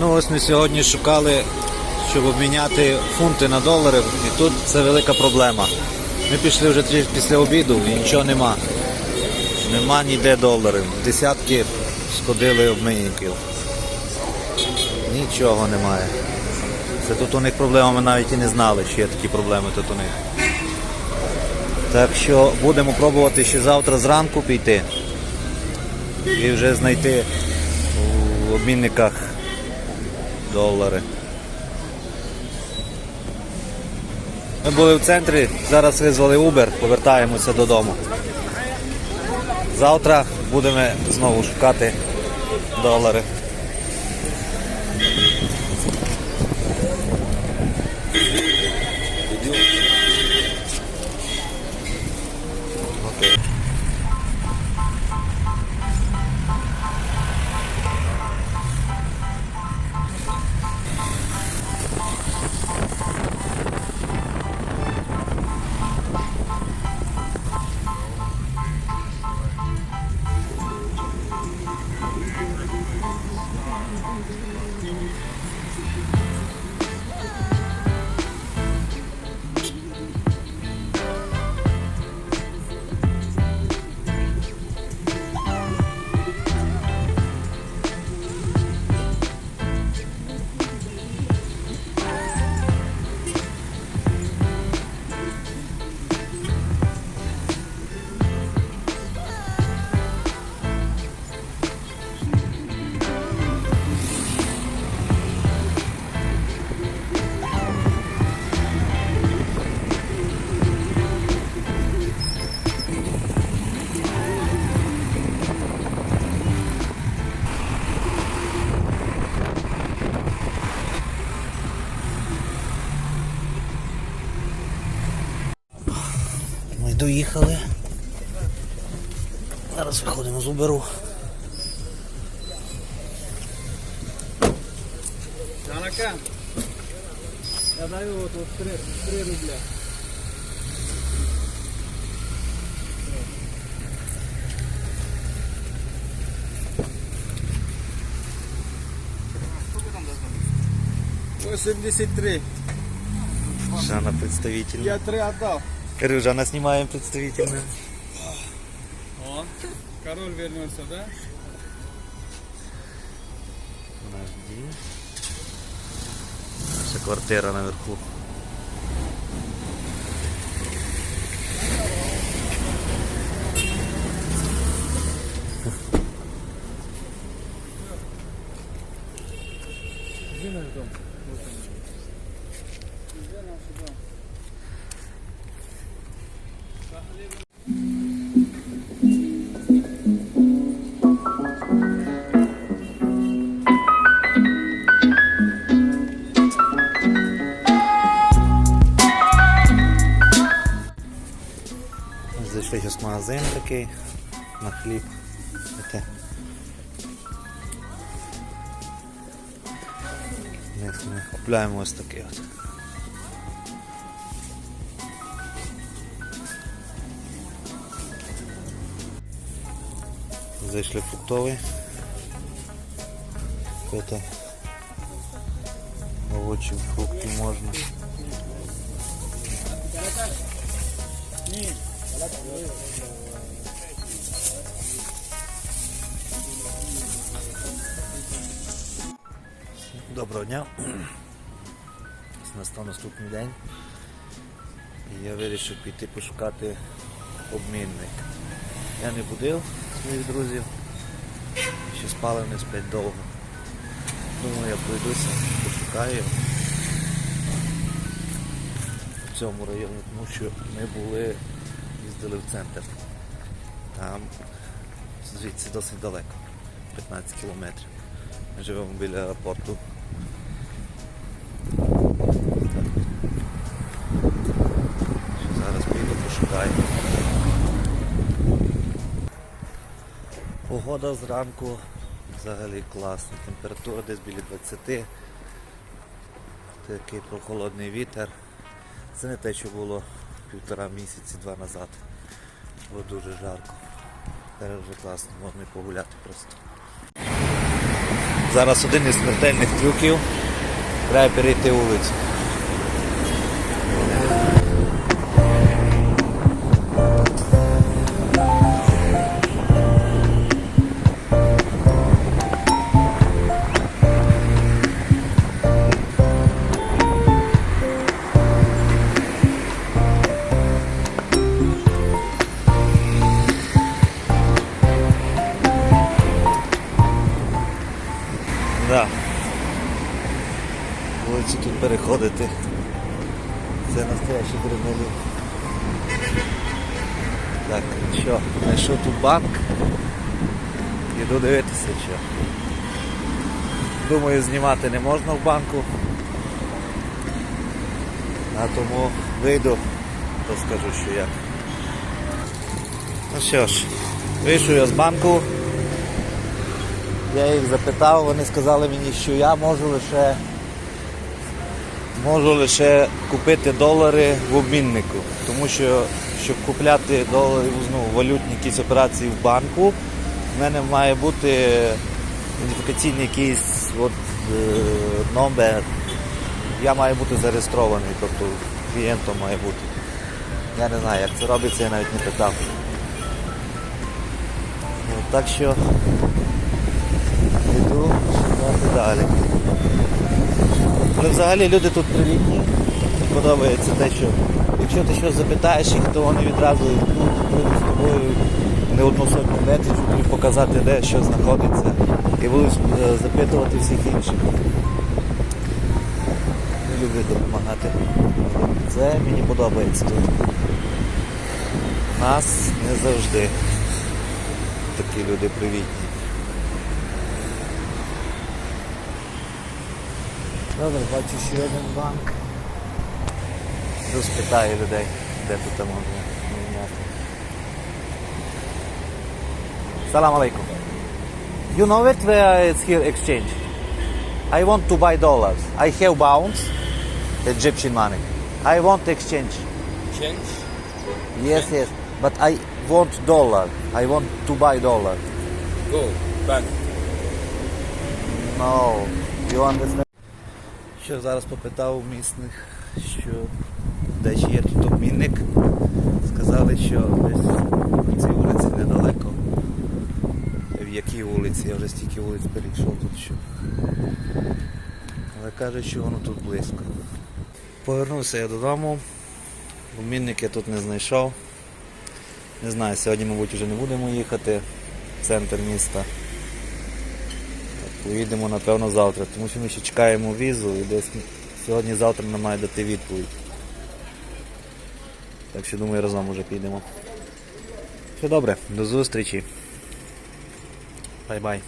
Ну ось ми сьогодні шукали, щоб обміняти фунти на долари, і тут це велика проблема. Ми пішли вже трішки після обіду і нічого нема. Нема ніде доларів. Десятки сходили обмінників. Нічого немає. Це тут у них проблема, ми навіть і не знали, що є такі проблеми тут у них. Так що будемо пробувати ще завтра зранку піти і вже знайти у обмінниках долари. Ми були в центрі, зараз визвали Uber, повертаємося додому. Завтра будемо знову шукати долари. Доїхали. Зараз виходимо з Уберу. Танака, я даю вот, вот 3, 3 рубля. Восемьдесят три. Жанна представительна. Я три отдал. Говорю, Жанна снимаем представительную. О, король вернулся, да? Подожди. Наша квартира наверху. Ми Зайшли зараз магазин такий на хліб. Ми, купляємо ось такий от. Зайшли фруктовий. Купити овочі, фрукти можна. Доброго дня. Настав наступний день. І я вирішив піти пошукати обмінник. Я не будив своїх друзів. Ще спали вони сплять довго. Думаю, я пройдуся, пошукаю в цьому районі, тому що ми були, їздили в центр. Там звідси досить далеко, 15 кілометрів. Ми живемо біля аеропорту. Зараз піду пошукаю. Погода зранку взагалі класна. Температура десь біля 20. Такий прохолодний вітер. Це не те, що було півтора місяці, два назад. Було дуже жарко. Зараз вже класно, можна погуляти просто. Зараз один із смертельних трюків. Треба перейти вулицю. Да. Вулицю тут переходити. Це настоящий адреналін. Так, що, знайшов тут банк. Іду дивитися, що. Думаю, знімати не можна в банку. А тому вийду, то скажу, що як. Ну що ж, вийшов я з банку. Я їх запитав, вони сказали мені, що я можу лише можу лише купити долари в обміннику. Тому що, щоб купляти долари, ну, валютні якісь операції в банку, в мене має бути ідентифікаційний якийсь от, е, номер. Я маю бути зареєстрований, тобто клієнтом має бути. Я не знаю, як це робиться, я навіть не питав. Так що Йду шукати далі. Але взагалі люди тут привітні. Подобається те, що якщо ти щось запитаєш їх, то вони відразу йдуть прийдуть з тобою не одну сотню метрів, щоб показати, де що знаходиться. І будуть е, запитувати всіх інших. Люблю допомагати. Це мені подобається тут. Нас не завжди такі люди привітні. Добре, бачу ще один банк. Йду спитаю людей, де тут можна міняти. Салам алейкум. You know it where it's here exchange? I want to buy dollars. I have pounds, Egyptian money. I want exchange. Change. Yes, yes. But I want dollar. I want to buy dollar. Go. Bank. No. You understand? Що зараз попитав у місних, що де ще є тут обмінник. Сказали, що десь в цій вулиці недалеко. В якій вулиці? Я вже стільки вулиць перейшов тут що. Але кажуть, що воно тут близько. Повернувся я додому. Обмінник я тут не знайшов. Не знаю, сьогодні, мабуть, вже не будемо їхати в центр міста. Поїдемо, напевно, завтра, тому що ми ще чекаємо візу і десь сьогодні-завтра нам має дати відповідь. Так що думаю, разом уже підемо. Все добре, до зустрічі. Бай-бай.